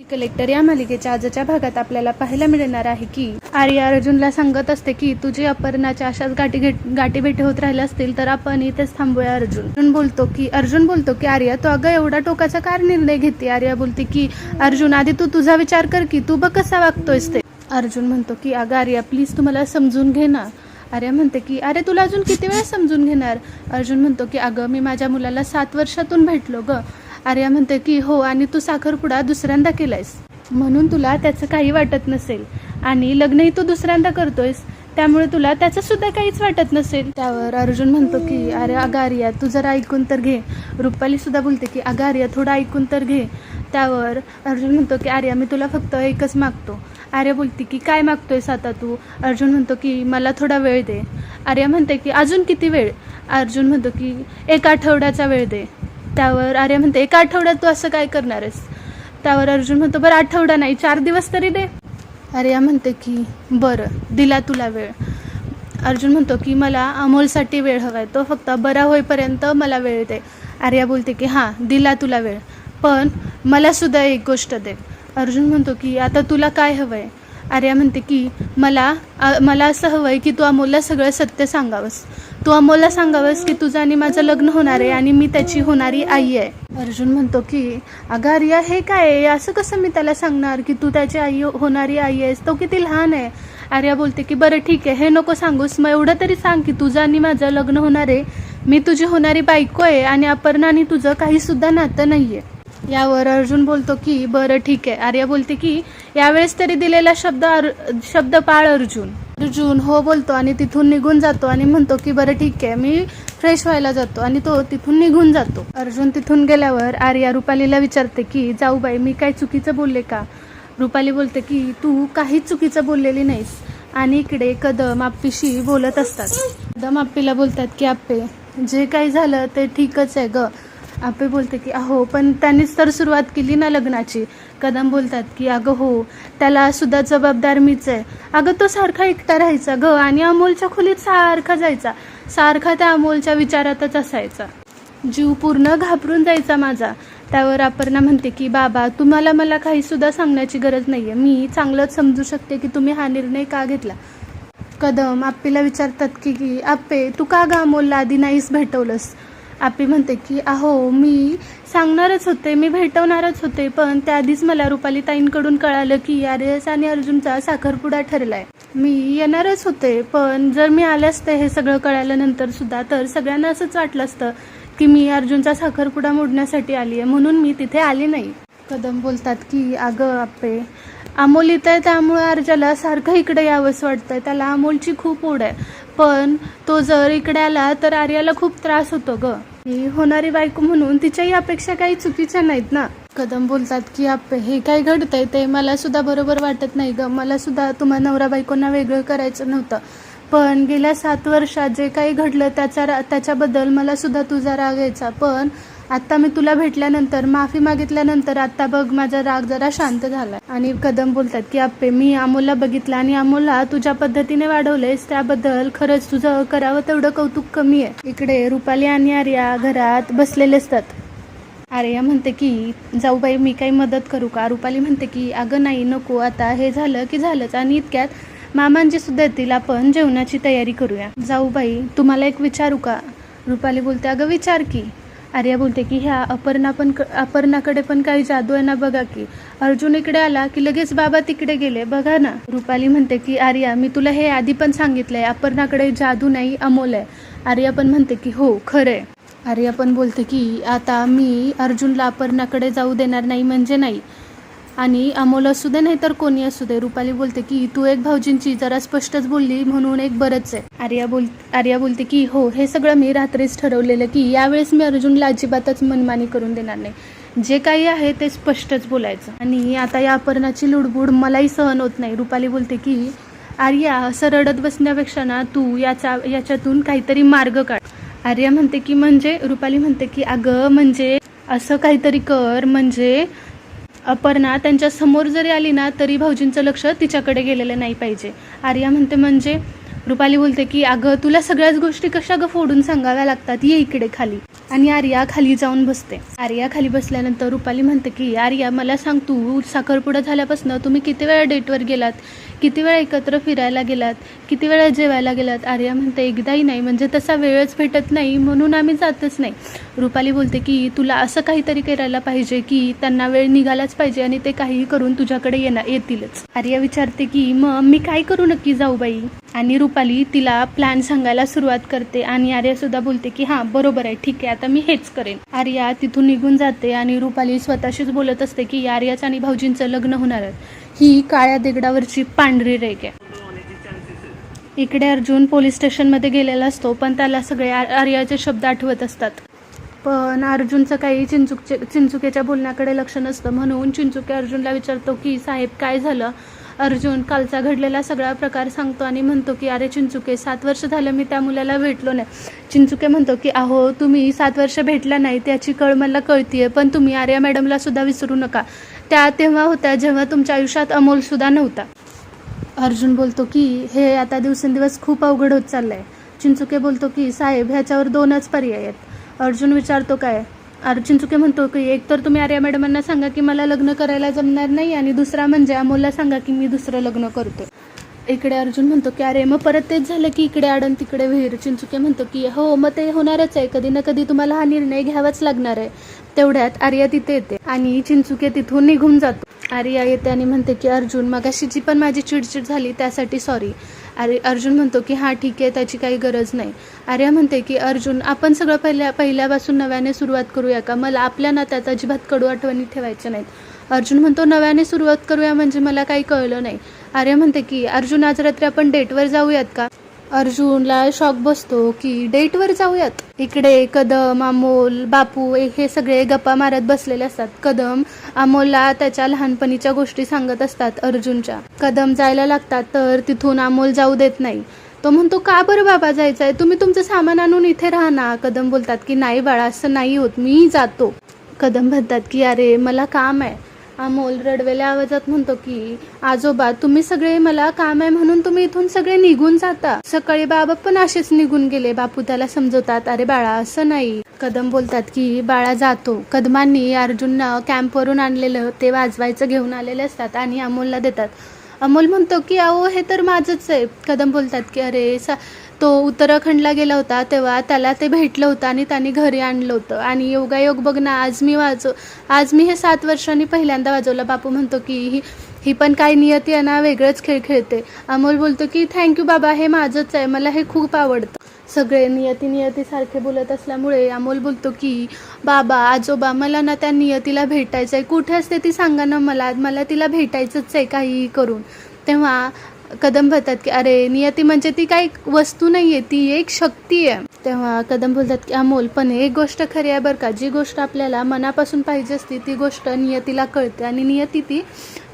Collector या मालिकेच्या आजच्या भागात आपल्याला पाहायला मिळणार आहे की आर्या अर्जुनला सांगत असते की तुझी अपहरणाच्या अशाच गाठी गाठी भेटी होत राहिल्या असतील तर आपण इथेच थांबूया अर्जुन. अर्जुन बोलतो की अर्जुन बोलतो की आर्या तू अगं एवढा टोकाचा कार निर्णय घेते? आर्या बोलते की अर्जुन आधी तू तुझा विचार कर की तू बघ कसा वागतोयस ते. अर्जुन म्हणतो की अगं आर्या प्लीज तू मला समजून घे ना. आर्या म्हणते की अरे तुला अजून किती वेळा समजून घेणार? अर्जुन म्हणतो की अगं मी माझ्या मुलाला सात वर्षातून भेटलो गं. आर्या म्हणते की हो आणि तू साखरपुडा दुसऱ्यांदा केलायस. म्हणून तुला त्याचं काही वाटत नसेल. आणि लग्नही तू दुसऱ्यांदा करतोयस. त्यामुळे तुला त्याचं सुद्धा काहीच वाटत नसेल. त्यावर अर्जुन म्हणतो की अरे अगं आर्या तू जरा ऐकून तर घे. रुपाली सुद्धा बोलते की अगं आर्या थोडं ऐकून तर घे. त्यावर अर्जुन म्हणतो की आर्या मी तुला फक्त एकच मागतो. आर्या बोलते की काय मागतोयस आता तू? अर्जुन म्हणतो की मला थोडा वेळ दे. आर्या म्हणते की अजून किती वेळ? अर्जुन म्हणतो की एक आठवड्याचा वेळ दे. त्यावर आर्या म्हणते एका आठवड्यात तू असं काय करणार आहेस त्यावर अर्जुन म्हणतो बरं आठवडा नाही चार दिवस तरी दे. आर्या म्हणते की बरं दिला तुला वेळ. अर्जुन म्हणतो की मला अमोलसाठी वेळ हवा आहे तो फक्त बरा होईपर्यंत मला वेळ दे. आर्या बोलते की हां दिला तुला वेळ पण मलासुद्धा एक गोष्ट दे. अर्जुन म्हणतो की आता तुला काय हवं आहे आर्या म्हणते की मला मला असं हवं आहे की तू अमोलला सगळं सत्य सांगावंस. तू अमोलला सांगावंस की तुझं आणि माझं लग्न होणार आहे आणि मी त्याची होणारी आई आहे. अर्जुन म्हणतो की अगं आर्या हे काय आहे? असं कसं मी त्याला सांगणार की तू त्याची आई होणारी आई आहेस? तो किती लहान आहे. आर्या बोलते की बरं ठीक आहे हे नको सांगूस. मग एवढं तरी सांग की तुझं आणि माझं लग्न होणार आहे. मी तुझी होणारी बायको आहे आणि अपर्णा आणि तुझं काही सुद्धा नातं नाही आहे यावर अर्जुन बोलतो की बरं ठीक आहे. आर्या बोलते की यावेळेस तरी दिलेला शब्द अर शब्द पाळ अर्जुन. अर्जुन हो बोलतो आणि तिथून निघून जातो आणि म्हणतो की बरं ठीक आहे मी फ्रेश व्हायला जातो आणि तो तिथून निघून जातो. अर्जुन तिथून गेल्यावर आर्या रुपालीला विचारते की जाऊ बाई मी काय चुकीचं बोलले का? रुपाली बोलते की तू काहीच चुकीचं बोललेली नाहीस आणि इकडे कदम आप्पीशी बोलत असतात. कदम आप्पीला बोलतात की आप्पे जे काही झालं ते ठीकच आहे ग. आपे बोलते की अहो पण त्यांनीच तर सुरुवात केली ना लग्नाची. कदम बोलतात की अगं हो त्याला सुद्धा जबाबदार मीच आहे. अगं तो सारखा एकटा राहायचा ग आणि अमोलच्या खोलीत सारखा जायचा. सारखा त्या अमोलच्या विचारातच असायचा. जीव पूर्ण घाबरून जायचा माझा. त्यावर अपर्णा म्हणते की बाबा तुम्हाला मला काही सुद्धा सांगण्याची गरज नाही आहे मी चांगलंच समजू शकते की तुम्ही हा निर्णय का घेतला. कदम आप्पेला विचारतात की की आप्पे तू का गा अमोलला आधी नाहीच भेटवलंस? आप्पी म्हणते की अहो मी सांगणारच होते मी भेटवणारच होते पण त्याआधीच मला रुपाली ताईंकडून कळालं की आर्यस आणि अर्जुनचा साखरपुडा ठरलाय. मी येणारच होते पण जर मी आले असते हे सगळं कळाल्यानंतर सुद्धा तर सगळ्यांना असंच वाटलं असतं की मी अर्जुनचा साखरपुडा मोडण्यासाठी आली आहे म्हणून मी तिथे आली नाही. कदम बोलतात की अगं आप्पे अमोल इथं आहे त्यामुळे अर्जाला सारखं इकडे यावंसं वाटतंय त्याला अमोलची खूप ओढ आहे. पण तो जर इकडे आला तर आर्याला खूप त्रास होतो गं. ही होणारी बायको म्हणून तिच्याही अपेक्षा काही चुकीच्या नाहीत ना. कदम बोलतात की आप हे काय घडतंय? ते मला सुद्धा बरोबर वाटत नाही ग. मला सुद्धा तुम्हा नवरा बायकोंना वेगळं करायचं नव्हतं. पण गेल्या सात वर्षात जे काही घडलं त्याचा रा त्याच्याबद्दल मला सुद्धा तुझा राग यायचा. पण आत्ता मी तुला भेटल्यानंतर माफी मागितल्यानंतर आत्ता बघ माझा राग जरा शांत झाला आणि कदम बोलतात की आप्पे मी अमोलला बघितलं आणि अमोलला तुझ्या पद्धतीने वाढवलेस त्याबद्दल खरंच तुझं करावं तेवढं कौतुक कमी आहे. इकडे रुपाली आणि आर्या घरात बसलेले असतात. आर्या म्हणते की जाऊ बाई मी काही मदत करू का? रुपाली म्हणते की अगं नाही नको आता हे झालं की झालंच आणि इतक्यात मामांची सुद्धा येतील आपण जेवणाची तयारी करूया. जाऊ बाई तुम्हाला एक विचारू का? रुपाली बोलते अगं विचार की. आर्या बोलते की ह्या अपर्णा पण अपर्णाकडे पण काही जादू आहे ना बघा की. अर्जुन इकडे आला की लगेच बाबा तिकडे गेले. बघा ना. रुपाली म्हणते की आर्या मी तुला हे आधी पण सांगितलंय अपर्णाकडे जादू नाही अमोल आहे. आर्या पण म्हणते की हो खरंय. आर्या पण बोलते की आता मी अर्जुनला अपर्णाकडे जाऊ देणार नाही म्हणजे नाही. आणि अमोल असू दे नाही तर कोणी असू दे रुपाली बोलते की तू एक भाऊजींची जरा स्पष्टच बोलली म्हणून एक बरंच आहे. आर्या बोल आर्या बोलते की हो हे सगळं मी रात्रीच ठरवलेलं की यावेळेस मी अर्जुनला अजिबातच मनमानी करून देणार नाही. जे काही आहे ते स्पष्टच बोलायचं. आणि आता या अपर्णाची लुडबुड मलाही सहन होत नाही. रुपाली बोलते की आर्या असं रडत बसण्यापेक्षा ना तू याचा याच्यातून काहीतरी मार्ग काढ. आर्या म्हणते की म्हणजे? रुपाली म्हणते की अगं म्हणजे असं काहीतरी कर म्हणजे अपर्णा त्यांच्यासमोर जरी आली ना तरी भाऊजींचं लक्ष तिच्याकडे गेलेलं नाही पाहिजे. आर्या म्हणते म्हणजे? रुपाली बोलते की अगं तुला सगळ्याच गोष्टी कशा अगं फोडून सांगाव्या लागतात? ये इकडे खाली. आणि आर्या खाली जाऊन बसते. आर्या खाली बसल्यानंतर रुपाली म्हणते की आर्या मला सांग तू साखरपुडा झाल्यापासून तुम्ही किती वेळा डेटवर गेलात? किती वेळा एकत्र फिरायला गेलात? किती वेळा जेवायला गेलात? आर्या म्हणते एकदाही नाही. म्हणजे तसा वेळच भेटत नाही. म्हणून आम्ही जातच नाही. रुपाली बोलते की तुला असं काहीतरी करायला पाहिजे की त्यांना वेळ निघालाच पाहिजे आणि ते काहीही करून तुझ्याकडे येणार येतीलच. आर्या विचारते की मग मी काय करू नक्की जाऊ बाई? आणि रुपाली तिला प्लॅन सांगायला सुरुवात करते आणि आर्या सुद्धा बोलते की हां बरोबर आहे. ठीक आहे. आता मी हेच करेन. आर्या तिथून निघून जाते आणि रुपाली स्वतःशीच बोलत असते की आर्याचं आणि भाऊजींचं लग्न होणार आहे. ही काळ्या दगडावरची पांढरी रेख आहे. इकडे अर्जुन पोलीस स्टेशनमध्ये गेलेला असतो पण त्याला सगळे आर्याचे शब्द आठवत असतात. पण अर्जुनचं काही चिंचुकचे चिंचुकेच्या बोलण्याकडे लक्ष नसतं म्हणून चिंचुके अर्जुनला विचारतो की साहेब काय झालं? अर्जुन कालचा घडलेला सगळा प्रकार सांगतो आणि म्हणतो की अरे चिंचुके सात वर्ष झालं मी त्या मुलाला भेटलो नाही. चिंचुके म्हणतो की अहो तुम्ही सात वर्ष भेटला नाही त्याची कळ मला कळतीये पण तुम्ही आर्या मॅडमला सुद्धा विसरू नका. त्या तेव्हा होत्या जेव्हा तुमच्या आयुष्यात अमोलसुद्धा नव्हता. अर्जुन बोलतो की हे आता दिवसेंदिवस खूप अवघड होत चाललं आहे चिंचुके बोलतो की साहेब ह्याच्यावर दोनच पर्याय आहेत. अर्जुन विचारतो काय? अर चिंचुके म्हणतो की एक तर तुम्ही आर्या मॅडमांना सांगा की मला लग्न करायला जमणार नाही आणि दुसरा म्हणजे अमोलला सांगा की मी दुसरं लग्न करतो इकडे अर्जुन म्हणतो की अरे मग परत तेच झालं की इकडे आडन तिकडे विहीर चिंचुके म्हणतो की हो मग ते होणारच आहे. कधी ना कधी तुम्हाला हा निर्णय घ्यावाच लागणार आहे. तेवढ्यात आर्या तिथे येते आणि चिंचुके तिथून निघून जातो. आर्या येते आणि म्हणते की अर्जुन मगाशी जी पण माझी चिडचिड झाली त्यासाठी सॉरी अरे अर्जुन म्हणतो की हां ठीक आहे त्याची काही गरज नाही. आर्या म्हणते की अर्जुन आपण सगळं पहिल्या पहिल्यापासून नव्याने सुरुवात करूया का? मला आपल्या नात्यात अजिबात कडू आठवणी ठेवायच्या नाहीत. अर्जुन म्हणतो नव्याने सुरुवात करूया म्हणजे मला काही कळलं नाही. आर्या म्हणते की अर्जुन आज रात्री आपण डेटवर जाऊयात का? अर्जुनला शॉक बसतो की डेटवर जाऊयात? इकडे कदम अमोल बापू हे सगळे गप्पा मारत बसलेले असतात. कदम अमोलला त्याच्या लहानपणीच्या गोष्टी सांगत असतात अर्जुनच्या. कदम जायला लागतात तर तिथून अमोल जाऊ देत नाही. तो म्हणतो का बरं बाबा जायचंय? तुम्ही तुमचं सामान आणून इथे राहा ना. कदम बोलतात की नाही बाळा असं नाही होत. मी जातो. कदम म्हणतात की अरे मला काम आहे. अमोल रडवेल्या आवाजात म्हणतो की आजोबा तुम्ही सगळे मला काम आहे म्हणून तुम्ही इथून सगळे निघून जाता. सकाळी बाबा पण असेच निघून गेले. बापू त्याला समजवतात अरे बाळा असं नाही. कदम बोलतात की बाळा जातो. कदमांनी अर्जुननं कॅम्पवरून आणलेलं ते वाजवायचं घेऊन आलेले असतात आणि अमोलला देतात. अमोल म्हणतो की अहो हे तर माझंच आहे. कदम बोलतात की अरे सा तो उत्तराखंडला गेला होता तेव्हा त्याला ते भेटलं होतं आणि त्याने घरी आणलं होतं. आणि योगायोग बघ ना आज मी वाजव आज मी हे सात वर्षांनी पहिल्यांदा वाजवलं. बापू म्हणतो की ही ही पण काय नियती आहे ना वेगळंच खेळ खेळते. अमोल बोलतो की थँक्यू बाबा हे माझंच आहे. मला हे खूप आवडतं. सगळे नियती नियतीसारखे बोलत असल्यामुळे अमोल बोलतो की बाबा आजोबा मला ना त्या नियतीला भेटायचं आहे कुठे असते ती सांगा ना मला. मला तिला भेटायचंच आहे काही करून. तेव्हा कदम भरतात की अरे नियती म्हणजे ती काही वस्तू नाही आहे ती एक शक्ती आहे. तेव्हा कदम बोलतात की अमोल पण एक गोष्ट खरी आहे बरं का जी गोष्ट आपल्याला मनापासून पाहिजे असते ती गोष्ट नियतीला कळते आणि नियती ती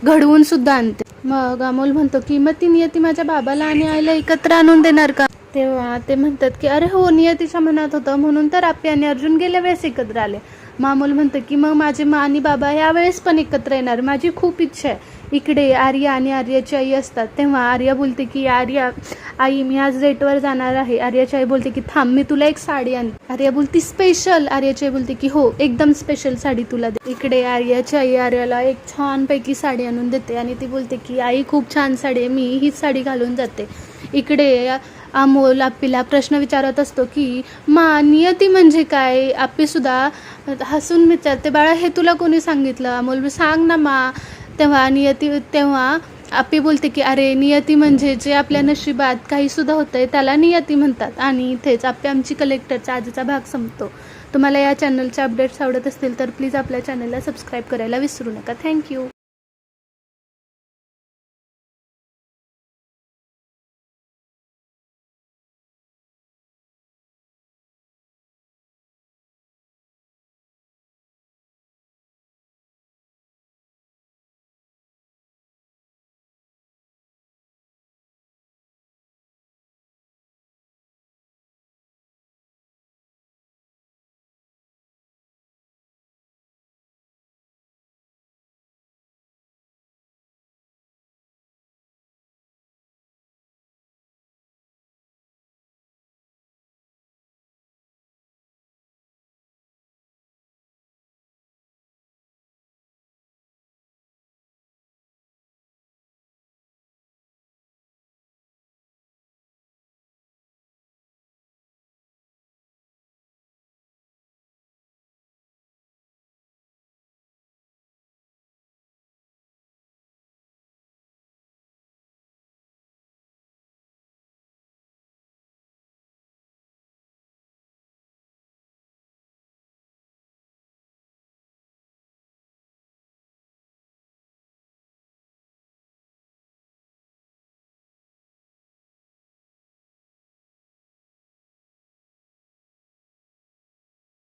घडवून सुद्धा आणते. मग अमोल म्हणतो की मग ती नियती माझ्या बाबाला आणि आईला एकत्र आणून देणार का? तेव्हा ते म्हणतात की अरे हो नियतीच्या मनात होतं म्हणून तर आपे आणि अर्जुन गेल्या वेळेस एकत्र आले. मामूल म्हणतं की मग माझे मा आणि बाबा यावेळेस पण एकत्र येणार. माझी खूप इच्छा आहे. इकडे आर्या आणि आर्याची आई असतात. तेव्हा आर्या बोलते की आर्या आई मी आज डेटवर जाणार आहे. आर्याची आई बोलते की थांब मी तुला एक साडी आण आर्या बोलती स्पेशल. आर्याची आई बोलते की हो एकदम स्पेशल साडी तुला दे. इकडे आर्याची आई आर्याला एक छानपैकी साडी आणून देते आणि ती बोलते की आई खूप छान साडी आहे. मी हीच साडी घालून जाते. इकडे अमोल आप्पीला प्रश्न विचारत असतो की मा नियती म्हणजे काय? आप्पीसुद्धा हसून विचारते. बाळा हे तुला कोणी सांगितलं? अमोल सांग ना मा. तेव्हा नियती तेव्हा आप्पी बोलते की अरे नियती म्हणजे जे आपल्या नशिबात काहीसुद्धा होतं आहे त्याला नियती म्हणतात आणि इथेच आप्पी आमची कलेक्टरचा आजचा भाग संपतो. तुम्हाला या चॅनलचे अपडेट्स आवडत असतील तर प्लीज आपल्या चॅनलला सबस्क्राईब करायला विसरू नका. थँक्यू